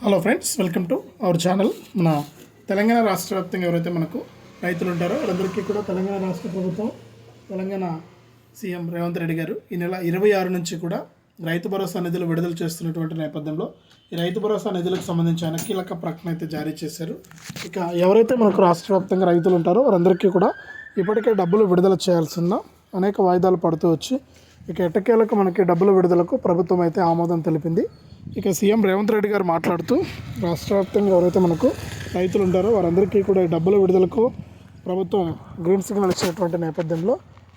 Hello friends welcome to our channel మన తెలంగాణ రాష్ట్ర వ్యాప్తంగా ఎవరైతే మనకు రైతులు ఉంటారో వాళ్ళందరికీ కూడా తెలంగాణ రాష్ట్ర ప్రభుత్వం తెలంగాణ సీఎం రేవంత్ రెడ్డి గారు ఈ నెల ఇరవై ఆరు నుంచి కూడా రైతు భరోసా నిధులు విడుదల చేస్తున్నటువంటి నేపథ్యంలో ఈ రైతు భరోసా నిధులకు సంబంధించిన కీలక ప్రకటన అయితే జారీ చేశారు. ఇక ఎవరైతే మనకు రాష్ట్ర వ్యాప్తంగా రైతులు ఉంటారో వారందరికీ కూడా ఇప్పటికే డబ్బులు విడుదల చేయాల్సిన అనేక వాయిదాలు పడుతూ వచ్చి ఇక ఎట్టకేలకు మనకి డబ్బుల విడుదలకు ప్రభుత్వం అయితే ఆమోదం తెలిపింది. ఇక సీఎం రేవంత్ రెడ్డి గారు మాట్లాడుతూ రాష్ట్ర వ్యాప్తంగా ఎవరైతే మనకు రైతులు ఉంటారో వారందరికీ కూడా డబ్బుల విడుదలకు ప్రభుత్వం గ్రీన్ సిగ్నల్ ఇచ్చినటువంటి నేపథ్యంలో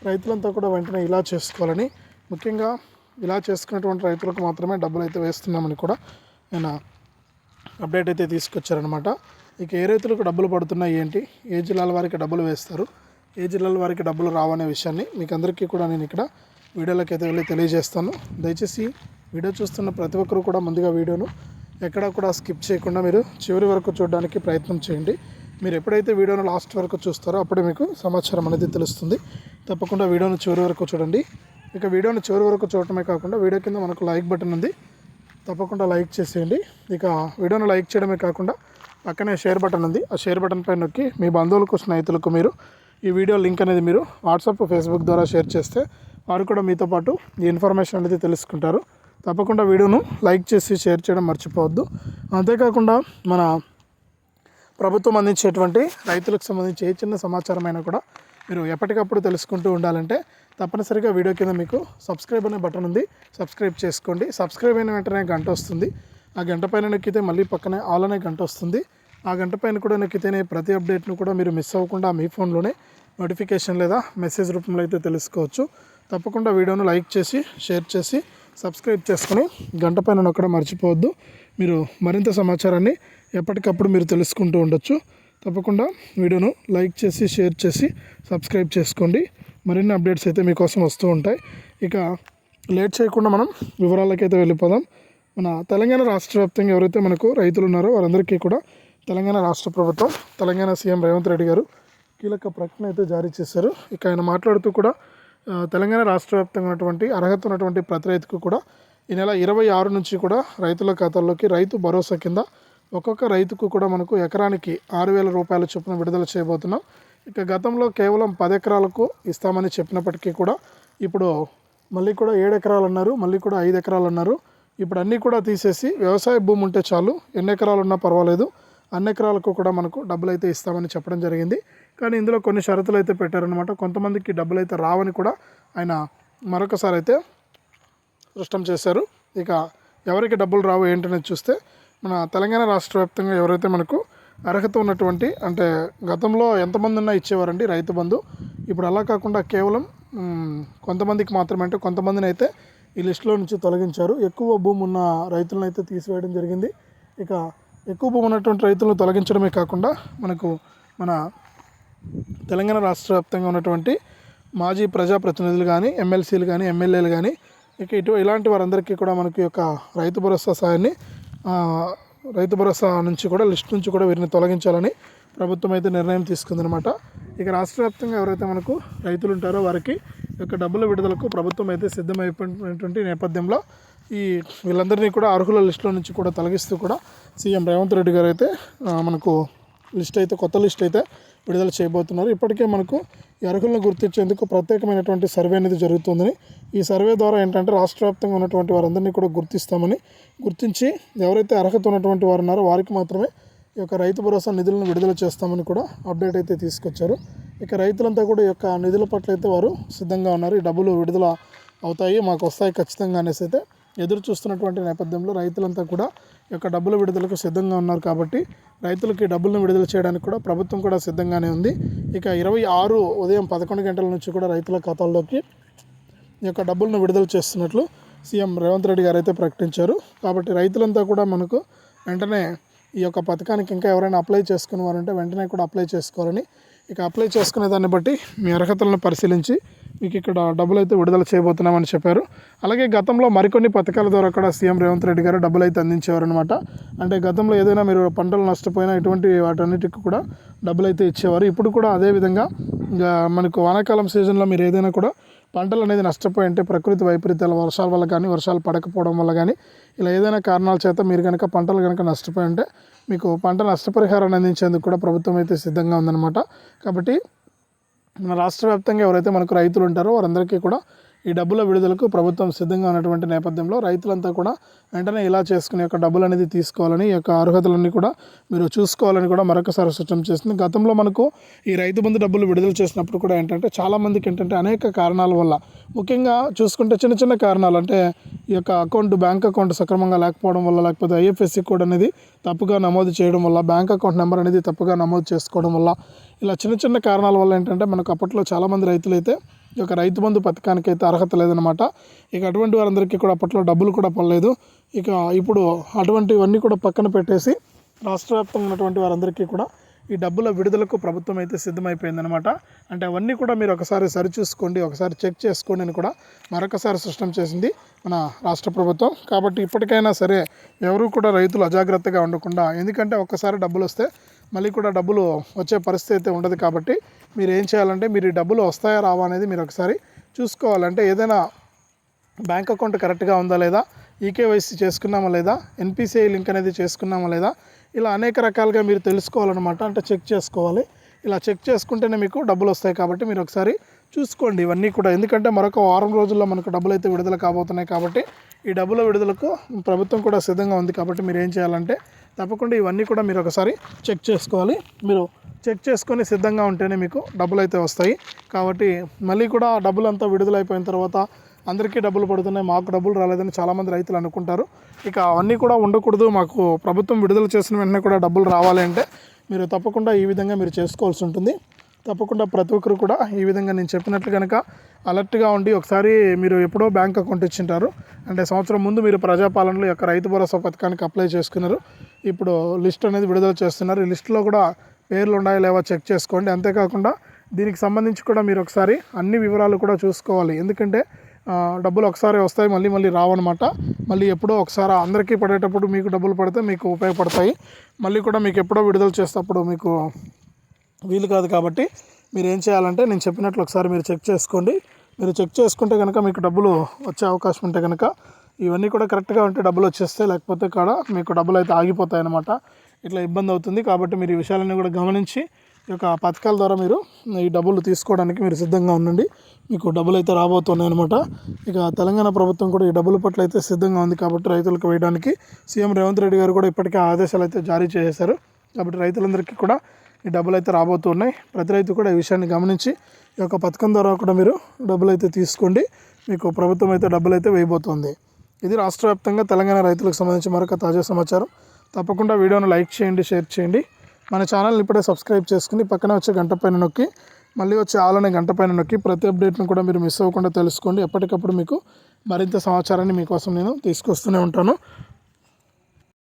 రైతులంతా కూడా వెంటనే ఇలా చేసుకోవాలని ముఖ్యంగా ఇలా చేసుకున్నటువంటి రైతులకు మాత్రమే డబ్బులు అయితే వేస్తున్నామని కూడా ఆయన అప్డేట్ అయితే తీసుకొచ్చారనమాట ఇక ఏ రైతులకు డబ్బులు పడుతున్నాయి ఏంటి? ఏ జిల్లాల వారికి డబ్బులు వేస్తారు? ఏ జిల్లాల వారికి డబ్బులు రావనే విషయాన్ని మీకు అందరికీ కూడా నేను ఇక్కడ వీడియోలోకి అయితే వెళ్ళి తెలియజేస్తాను. దయచేసి వీడియో చూస్తున్న ప్రతి ఒక్కరు కూడా ముందుగా వీడియోను ఎక్కడా కూడా స్కిప్ చేయకుండా మీరు చివరి వరకు చూడడానికి ప్రయత్నం చేయండి. మీరు ఎప్పుడైతే వీడియోను లాస్ట్ వరకు చూస్తారో అప్పుడే మీకు సమాచారం అనేది తెలుస్తుంది. తప్పకుండా వీడియోను చివరి వరకు చూడండి. ఇక వీడియోను చివరి వరకు చూడటమే కాకుండా వీడియో కింద మనకు లైక్ బటన్ ఉంది. తప్పకుండా లైక్ చేసేయండి. ఇక వీడియోను లైక్ చేయడమే కాకుండా పక్కనే షేర్ బటన్ ఉంది. ఆ షేర్ బటన్ పైన నొక్కి మీ బంధువులకు స్నేహితులకు మీరు ఈ వీడియో లింక్ అనేది మీరు వాట్సాప్ ఫేస్బుక్ ద్వారా షేర్ చేస్తే వారు కూడా మీతో పాటు ఈ ఇన్ఫర్మేషన్ అనేది తెలుసుకుంటారు. తప్పకుండా వీడియోను లైక్ చేసి షేర్ చేయడం మర్చిపోవద్దు. అంతేకాకుండా మన ప్రభుత్వం అందించేటువంటి రైతులకు సంబంధించి ఏ చిన్న సమాచారం అయినా కూడా మీరు ఎప్పటికప్పుడు తెలుసుకుంటూ ఉండాలంటే తప్పనిసరిగా వీడియో కింద మీకు సబ్స్క్రైబ్ అనే బటన్ ఉంది. సబ్స్క్రైబ్ చేసుకోండి. సబ్స్క్రైబ్ అయిన వెంటనే గంట వస్తుంది. ఆ గంట పైన నొక్కితే మళ్ళీ పక్కనే ఆల్ అనే గంట వస్తుంది. ఆ గంట పైన కూడా నొక్కితేనే ప్రతి అప్డేట్ను కూడా మీరు మిస్ అవ్వకుండా మీ ఫోన్లోనే నోటిఫికేషన్ లేదా మెసేజ్ రూపంలో అయితే తెలుసుకోవచ్చు. తప్పకుండా వీడియోను లైక్ చేసి షేర్ చేసి సబ్స్క్రైబ్ చేసుకొని గంట పైన నొక్కడం మర్చిపోవద్దు. మీరు మరింత సమాచారాన్ని ఎప్పటికప్పుడు మీరు తెలుసుకుంటూ ఉండొచ్చు. తప్పకుండా వీడియోను లైక్ చేసి షేర్ చేసి సబ్స్క్రైబ్ చేసుకోండి. మరిన్ని అప్డేట్స్ అయితే మీకోసం వస్తూ ఉంటాయి. ఇక లేట్ చేయకుండా మనం వివరాలకైతే వెళ్ళిపోదాం. మన తెలంగాణ రాష్ట్ర వ్యాప్తంగా ఎవరైతే మనకు రైతులు ఉన్నారో వారందరికీ కూడా తెలంగాణ రాష్ట్ర ప్రభుత్వం తెలంగాణ సీఎం రేవంత్ రెడ్డి గారు కీలక ప్రకటన అయితే జారీ చేశారు. ఇక ఆయన మాట్లాడుతూ కూడా తెలంగాణ రాష్ట్ర వ్యాప్తంగా ఉన్నటువంటి అర్హత ఉన్నటువంటి ప్రతి రైతుకు కూడా ఈ నెల ఇరవై ఆరు నుంచి కూడా రైతుల ఖాతాల్లోకి రైతు భరోసా కింద ఒక్కొక్క రైతుకు కూడా మనకు ఎకరానికి ఆరు వేల రూపాయల చొప్పున విడుదల చేయబోతున్నాం. ఇక గతంలో కేవలం పది ఎకరాలకు ఇస్తామని చెప్పినప్పటికీ కూడా ఇప్పుడు మళ్ళీ కూడా ఏడు ఎకరాలు అన్నారు మళ్ళీ కూడా ఐదు ఎకరాలు అన్నారు. ఇప్పుడు అన్నీ కూడా తీసేసి వ్యవసాయ భూమి ఉంటే చాలు ఎన్ని ఎకరాలు ఉన్నా పర్వాలేదు. అన్ని ఎకరాలకు కూడా మనకు డబ్బులు అయితే ఇస్తామని చెప్పడం జరిగింది. కానీ ఇందులో కొన్ని షరతులు అయితే పెట్టారనమాట కొంతమందికి డబ్బులు అయితే రావని కూడా ఆయన మరొకసారి అయితే స్పష్టం చేశారు. ఇక ఎవరికి డబ్బులు రావు ఏంటనేది చూస్తే మన తెలంగాణ రాష్ట్ర వ్యాప్తంగా ఎవరైతే మనకు అర్హత ఉన్నటువంటి అంటే గతంలో ఎంతమంది ఉన్నా ఇచ్చేవారండి రైతు బంధు. ఇప్పుడు అలా కాకుండా కేవలం కొంతమందికి మాత్రమే అంటే కొంతమందిని అయితే ఈ లిస్టులో నుంచి తొలగించారు. ఎక్కువ భూమి ఉన్న రైతులను అయితే తీసివేయడం జరిగింది. ఇక ఎక్కువ భూమి ఉన్నటువంటి రైతులను తొలగించడమే కాకుండా మనకు మన తెలంగాణ రాష్ట్ర వ్యాప్తంగా ఉన్నటువంటి మాజీ ప్రజాప్రతినిధులు కానీ ఎమ్మెల్సీలు కానీ ఎమ్మెల్యేలు కానీ ఇక ఇటు ఇలాంటి వారందరికీ కూడా మనకి యొక్క రైతు భరోసా సాయాన్ని రైతు భరోసా నుంచి కూడా లిస్ట్ నుంచి కూడా వీరిని తొలగించాలని ప్రభుత్వం అయితే నిర్ణయం తీసుకుందనమాట ఇక రాష్ట్ర వ్యాప్తంగా ఎవరైతే మనకు రైతులు ఉంటారో వారికి యొక్క డబ్బుల విడుదలకు ప్రభుత్వం అయితే సిద్ధమైపోయినటువంటి నేపథ్యంలో ఈ వీళ్ళందరినీ కూడా అర్హుల లిస్టులో నుంచి కూడా తొలగిస్తూ కూడా సీఎం రేవంత్ రెడ్డి గారు అయితే మనకు లిస్ట్ అయితే కొత్త లిస్ట్ అయితే విడుదల చేయబోతున్నారు. ఇప్పటికే మనకు ఈ అర్హులను గుర్తించేందుకు ప్రత్యేకమైనటువంటి సర్వే అనేది జరుగుతుందని. ఈ సర్వే ద్వారా ఏంటంటే రాష్ట్ర వ్యాప్తంగా ఉన్నటువంటి వారందరినీ కూడా గుర్తిస్తామని. గుర్తించి ఎవరైతే అర్హత ఉన్నటువంటి వారు ఉన్నారో వారికి మాత్రమే ఈ యొక్క రైతు భరోసా నిధులను విడుదల చేస్తామని కూడా అప్డేట్ అయితే తీసుకొచ్చారు. ఇక రైతులంతా కూడా ఈ యొక్క నిధుల పట్ల అయితే వారు సిద్ధంగా ఉన్నారు. ఈ డబ్బులు విడుదల అవుతాయి మాకు వస్తాయి ఖచ్చితంగా అనేసి అయితే ఎదురు చూస్తున్నటువంటి నేపథ్యంలో రైతులంతా కూడా యొక్క డబ్బుల విడుదలకు సిద్ధంగా ఉన్నారు కాబట్టి రైతులకి డబ్బులను విడుదల చేయడానికి కూడా ప్రభుత్వం కూడా సిద్ధంగానే ఉంది. ఇక ఇరవై ఆరు ఉదయం పదకొండు గంటల నుంచి కూడా రైతుల ఖాతాల్లోకి ఈ యొక్క డబ్బులను విడుదల చేస్తున్నట్లు సీఎం రేవంత్ రెడ్డి గారు అయితే ప్రకటించారు. కాబట్టి రైతులంతా కూడా మనకు వెంటనే ఈ యొక్క పథకానికి ఇంకా ఎవరైనా అప్లై చేసుకున్న వారంటే వెంటనే కూడా అప్లై చేసుకోవాలని ఇక అప్లై చేసుకునే దాన్ని బట్టి మీ అర్హతలను పరిశీలించి మీకు ఇక్కడ డబ్బులు అయితే విడుదల చేయబోతున్నామని చెప్పారు. అలాగే గతంలో మరికొన్ని పథకాల ద్వారా కూడా సీఎం రేవంత్ రెడ్డి గారు డబ్బులు అయితే అందించేవారనమాట అంటే గతంలో ఏదైనా మీరు పంటలు నష్టపోయినా ఇటువంటి వాటన్నిటికి కూడా డబ్బులు అయితే ఇచ్చేవారు. ఇప్పుడు కూడా అదే విధంగా మనకు వానాకాలం సీజన్లో మీరు ఏదైనా కూడా పంటలు అనేది నష్టపోయి అంటే ప్రకృతి వైపరీత్యాల వర్షాల వల్ల కానీ వర్షాలు పడకపోవడం వల్ల కానీ ఇలా ఏదైనా కారణాల చేత మీరు కనుక పంటలు కనుక నష్టపోయి ఉంటే మీకు పంట నష్టపరిహారాన్ని అందించేందుకు కూడా ప్రభుత్వం అయితే సిద్ధంగా ఉందన్నమాట. కాబట్టి మన రాష్ట్ర వ్యాప్తంగా ఎవరైతే మనకు రైతులు ఉంటారో వారందరికీ కూడా ఈ డబ్బుల విడుదలకు ప్రభుత్వం సిద్ధంగా ఉన్నటువంటి నేపథ్యంలో రైతులంతా కూడా వెంటనే ఇలా చేసుకునే యొక్క డబ్బులు అనేది తీసుకోవాలని ఈ యొక్క అర్హతలన్నీ కూడా మీరు చూసుకోవాలని కూడా మరొకసారి సూచన చేస్తుంది. గతంలో మనకు ఈ రైతు బంధు డబ్బులు విడుదల చేసినప్పుడు కూడా ఏంటంటే చాలామందికి ఏంటంటే అనేక కారణాల వల్ల ముఖ్యంగా చూసుకుంటే చిన్న చిన్న కారణాలు అంటే ఈ యొక్క అకౌంట్ బ్యాంక్ అకౌంట్ సక్రమంగా లేకపోవడం వల్ల లేకపోతే ఐఎఫ్ఎస్సి కోడ్ అనేది తప్పుగా నమోదు చేయడం వల్ల బ్యాంక్ అకౌంట్ నెంబర్ అనేది తప్పుగా నమోదు చేసుకోవడం వల్ల ఇలా చిన్న చిన్న కారణాల వల్ల ఏంటంటే మనకు అప్పట్లో చాలామంది రైతులు అయితే ఈ యొక్క రైతు బంధు పథకానికి అయితే అర్హత లేదనమాట ఇక అటువంటి వారందరికీ కూడా అప్పట్లో డబ్బులు కూడా పడలేదు. ఇక ఇప్పుడు అటువంటివన్నీ కూడా పక్కన పెట్టేసి రాష్ట్ర వ్యాప్తంగా ఉన్నటువంటి వారందరికీ కూడా ఈ డబ్బుల విడుదలకు ప్రభుత్వం అయితే సిద్ధమైపోయిందనమాట అంటే అవన్నీ కూడా మీరు ఒకసారి సరిచూసుకోండి ఒకసారి చెక్ చేసుకోండి అని కూడా మరొకసారి స్పష్టం చేసింది మన రాష్ట్ర ప్రభుత్వం. కాబట్టి ఇప్పటికైనా సరే ఎవరు కూడా రైతులు అజాగ్రత్తగా ఉండకుండా ఎందుకంటే ఒక్కసారి డబ్బులు వస్తే మళ్ళీ కూడా డబ్బులు వచ్చే పరిస్థితి అయితే ఉండదు కాబట్టి మీరు ఏం చేయాలంటే మీరు ఈ డబ్బులు వస్తాయా రావా అనేది మీరు ఒకసారి చూసుకోవాలంటే ఏదైనా బ్యాంక్ అకౌంట్ కరెక్ట్గా ఉందా లేదా ఈకేవైసీ చేసుకున్నామా లేదా ఎన్పిసిఐ లింక్ అనేది చేసుకున్నామా లేదా ఇలా అనేక రకాలుగా మీరు తెలుసుకోవాలన్నమాట. అంటే చెక్ చేసుకోవాలి. ఇలా చెక్ చేసుకుంటేనే మీకు డబ్బులు వస్తాయి కాబట్టి మీరు ఒకసారి చూసుకోండి ఇవన్నీ కూడా. ఎందుకంటే మరొక వారం రోజుల్లో మనకు డబ్బులు అయితే విడుదల కాబోతున్నాయి కాబట్టి ఈ డబ్బుల విడుదలకు ప్రభుత్వం కూడా సిద్ధంగా ఉంది కాబట్టి మీరు ఏం చేయాలంటే తప్పకుండా ఇవన్నీ కూడా మీరు ఒకసారి చెక్ చేసుకోవాలి. మీరు చెక్ చేసుకొని సిద్ధంగా ఉంటేనే మీకు డబ్బులు అయితే వస్తాయి. కాబట్టి మళ్ళీ కూడా డబ్బులు అంతా విడుదల అయిపోయిన తర్వాత అందరికీ డబ్బులు పడుతున్నాయి. మాకు డబ్బులు రాలేదని చాలామంది రైతులు అనుకుంటారు. ఇక అవన్నీ కూడా ఉండకూడదు. మాకు ప్రభుత్వం విడుదల చేసిన వెంటనే కూడా డబ్బులు రావాలి అంటే మీరు తప్పకుండా ఈ విధంగా మీరు చేసుకోవాల్సి ఉంటుంది. తప్పకుండా ప్రతి ఒక్కరు కూడా ఈ విధంగా నేను చెప్పినట్లు కనుక అలర్ట్గా ఉండి ఒకసారి మీరు ఎప్పుడో బ్యాంక్ అకౌంట్ ఇచ్చింటారు. అంటే సంవత్సరం ముందు మీరు ప్రజాపాలనలో యొక్క రైతు భరోసా పథకానికి అప్లై చేసుకున్నారు. ఇప్పుడు లిస్ట్ అనేది విడుదల చేస్తున్నారు. ఈ లిస్టులో కూడా పేర్లు ఉన్నాయో లేవో చెక్ చేసుకోండి. అంతేకాకుండా దీనికి సంబంధించి కూడా మీరు ఒకసారి అన్ని వివరాలు కూడా చూసుకోవాలి. ఎందుకంటే డబ్బులు ఒకసారి వస్తాయి మళ్ళీ మళ్ళీ రావన్నమాట. మళ్ళీ ఎప్పుడో ఒకసారి అందరికీ పడేటప్పుడు మీకు డబ్బులు పడితే మీకు ఉపయోగపడతాయి. మళ్ళీ కూడా మీకు ఎప్పుడో విడుదల చేసేటప్పుడు మీకు వీలు కాదు కాబట్టి మీరు ఏం చేయాలంటే నేను చెప్పినట్లు ఒకసారి మీరు చెక్ చేసుకోండి. మీరు చెక్ చేసుకుంటే కనుక మీకు డబ్బులు వచ్చే అవకాశం ఉంటే కనుక ఇవన్నీ కూడా కరెక్ట్గా ఉంటే డబ్బులు వచ్చేస్తాయి. లేకపోతే కాడ మీకు డబ్బులు అయితే ఆగిపోతాయి అనమాట ఇట్లా ఇబ్బంది అవుతుంది. కాబట్టి మీరు ఈ విషయాలన్నీ కూడా గమనించి ఈ యొక్క పథకాల ద్వారా మీరు ఈ డబ్బులు తీసుకోవడానికి మీరు సిద్ధంగా ఉండండి. మీకు డబ్బులు అయితే రాబోతున్నాయి అనమాట ఇక తెలంగాణ ప్రభుత్వం కూడా ఈ డబ్బుల పట్ల అయితే సిద్ధంగా ఉంది కాబట్టి రైతులకు వేయడానికి సీఎం రేవంత్ రెడ్డి గారు కూడా ఇప్పటికే ఆదేశాలు అయితే జారీ చేశారు. కాబట్టి రైతులందరికీ కూడా ఈ డబ్బులు అయితే రాబోతున్నాయి. ప్రతి రైతు కూడా ఈ విషయాన్ని గమనించి ఈ యొక్క పథకం ద్వారా కూడా మీరు డబ్బులు అయితే తీసుకోండి. మీకు ప్రభుత్వం అయితే డబ్బులు అయితే వేయబోతుంది. ఇది రాష్ట్ర వ్యాప్తంగా తెలంగాణ రైతులకు సంబంధించి మరొక తాజా సమాచారం. తప్పకుండా వీడియోను లైక్ చేయండి షేర్ చేయండి. మన ఛానల్ ఇప్పుడే సబ్స్క్రైబ్ చేసుకుని పక్కన వచ్చే గంట పైన నొక్కి మళ్ళీ వచ్చే ఆలనే గంట పైన నొక్కి ప్రతి అప్డేట్ను కూడా మీరు మిస్ అవ్వకుండా తెలుసుకోండి. ఎప్పటికప్పుడు మీకు మరింత సమాచారాన్ని మీకోసం నేను తీసుకొస్తూనే ఉంటాను.